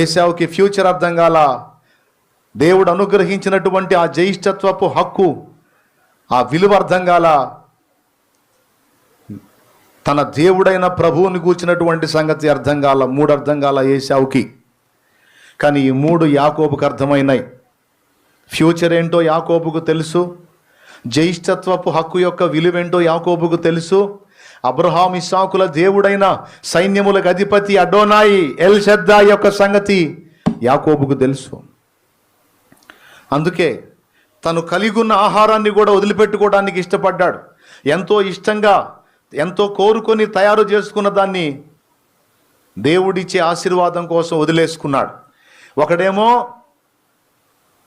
ఏసావుకి future అర్థం కాల. దేవుడు అనుగ్రహించినటువంటి ఆ జ్యేష్ఠత్వపు హక్కు ఆ విలువ అర్థం కాల. తన దేవుడైన ప్రభువుని కూర్చున్నటువంటి సంగతి అర్థం కాల మూడు అర్థం కాల ఏసావుకి కానీ ఈ మూడు యాకోబుకు అర్థమైనాయి. ఫ్యూచర్ ఏంటో యాకోబుకు తెలుసు జ్యేష్ఠత్వపు హక్కు యొక్క విలువేంటో యాకోబుకు తెలుసు అబ్రహాం ఇసాకుల దేవుడైన సైన్యములకు అధిపతి అడోనాయి ఎల్ షద్దా యొక్క సంగతి యాకోబుకు తెలుసు. అందుకే తను కలిగి ఉన్న ఆహారాన్ని కూడా వదిలిపెట్టుకోవడానికి ఇష్టపడ్డాడు. ఎంతో ఇష్టంగా ఎంతో కోరుకొని తయారు చేసుకున్న దాన్ని దేవుడిచ్చే ఆశీర్వాదం కోసం వదిలేసుకున్నాడు. ఒకడేమో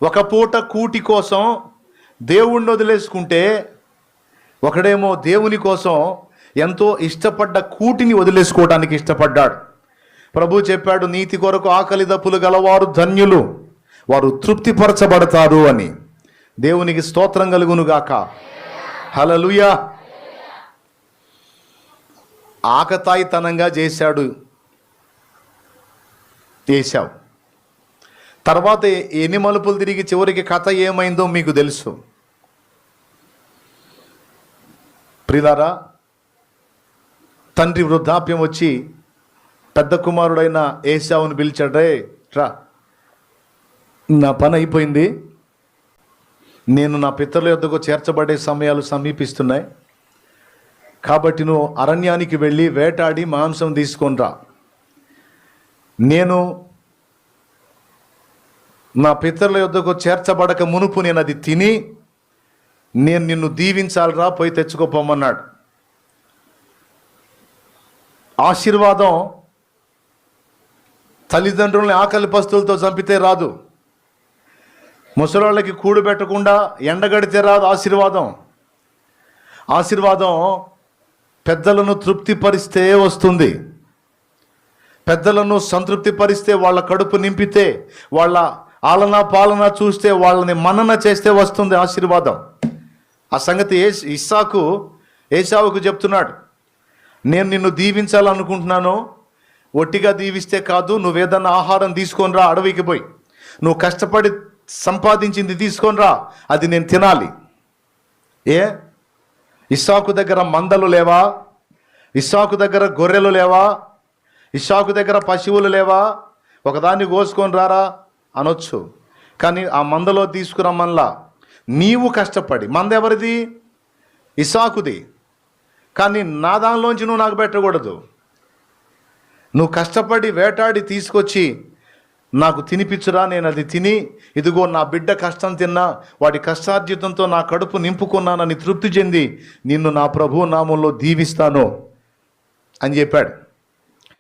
ఒక పూట కూటి కోసం దేవుణ్ణి వదిలేసుకుంటే ఒకడేమో దేవుని కోసం ఎంతో ఇష్టపడ్డ కూటిని వదిలేసుకోవడానికి ఇష్టపడ్డాడు. ప్రభు చెప్పాడు నీతి కొరకు ఆకలి దప్పులు గలవారు ధన్యులు. వారు తృప్తిపరచబడతారు అని. దేవునికి స్తోత్రం కలుగునుగాక. హలలుయా ఆకతాయితనంగా చేశాడు చేశావు తర్వాత ఎన్ని మలుపులు తిరిగి చివరికి కథ ఏమైందో మీకు తెలుసు. ప్రిలారా తండ్రి వృద్ధాప్యం వచ్చి పెద్ద కుమారుడైన ఏసావును పిలిచాడు రే రా. నా పని అయిపోయింది. నేను నా పితరుల యొద్దకు చేర్చబడే సమయాలు సమీపిస్తున్నాయి. కాబట్టి నువ్వు అరణ్యానికి వెళ్ళి వేటాడి మాంసం తీసుకొని రా. నేను నా పితరుల యొద్దకు చేర్చబడక మునుపు నేను అది తిని నేను నిన్ను దీవించాలిరా పోయి తెచ్చుకోపోమన్నాడు ఆశీర్వాదం తల్లిదండ్రుల్ని ఆకలి పస్తులతో చంపితే రాదు. ముసలోళ్ళకి కూడు పెట్టకుండా ఎండగడితే రాదు ఆశీర్వాదం. ఆశీర్వాదం పెద్దలను తృప్తిపరిస్తే వస్తుంది. పెద్దలను సంతృప్తిపరిస్తే వాళ్ళ కడుపు నింపితే వాళ్ళ ఆలన పాలన చూస్తే వాళ్ళని మనన చేస్తే వస్తుంది ఆశీర్వాదం. ఆ సంగతి ఏ ఇస్సాకు ఏసావుకు చెప్తున్నాడు. నేను నిన్ను దీవించాలనుకుంటున్నాను ఒట్టిగా దీవిస్తే కాదు నువ్వేదన్నా ఆహారం తీసుకొని రా అడవికి పోయి. నువ్వు కష్టపడి సంపాదించింది తీసుకొని రా అది నేను తినాలి. ఏ? ఇస్సాకు దగ్గర మందలు లేవా? ఇస్సాకు దగ్గర గొర్రెలు లేవా? ఇస్సాకు దగ్గర పశువులు లేవా? ఒకదాన్ని కోసుకొని రారా? అనొచ్చు. కానీ ఆ మందలో తీసుకురమ్మల్లా నీవు కష్టపడి. మంద ఎవరిది ఇసాకుది కానీ నా దానిలోంచి నువ్వు నాకు పెట్టకూడదు. నువ్వు కష్టపడి వేటాడి తీసుకొచ్చి నాకు తినిపించురా నేను అది తిని ఇదిగో నా బిడ్డ కష్టం తిన్నా వాడి కష్టార్జితంతో నా కడుపు నింపుకున్నానని తృప్తి చెంది నిన్ను నా ప్రభు నామంలో దీవిస్తాను అని చెప్పాడు.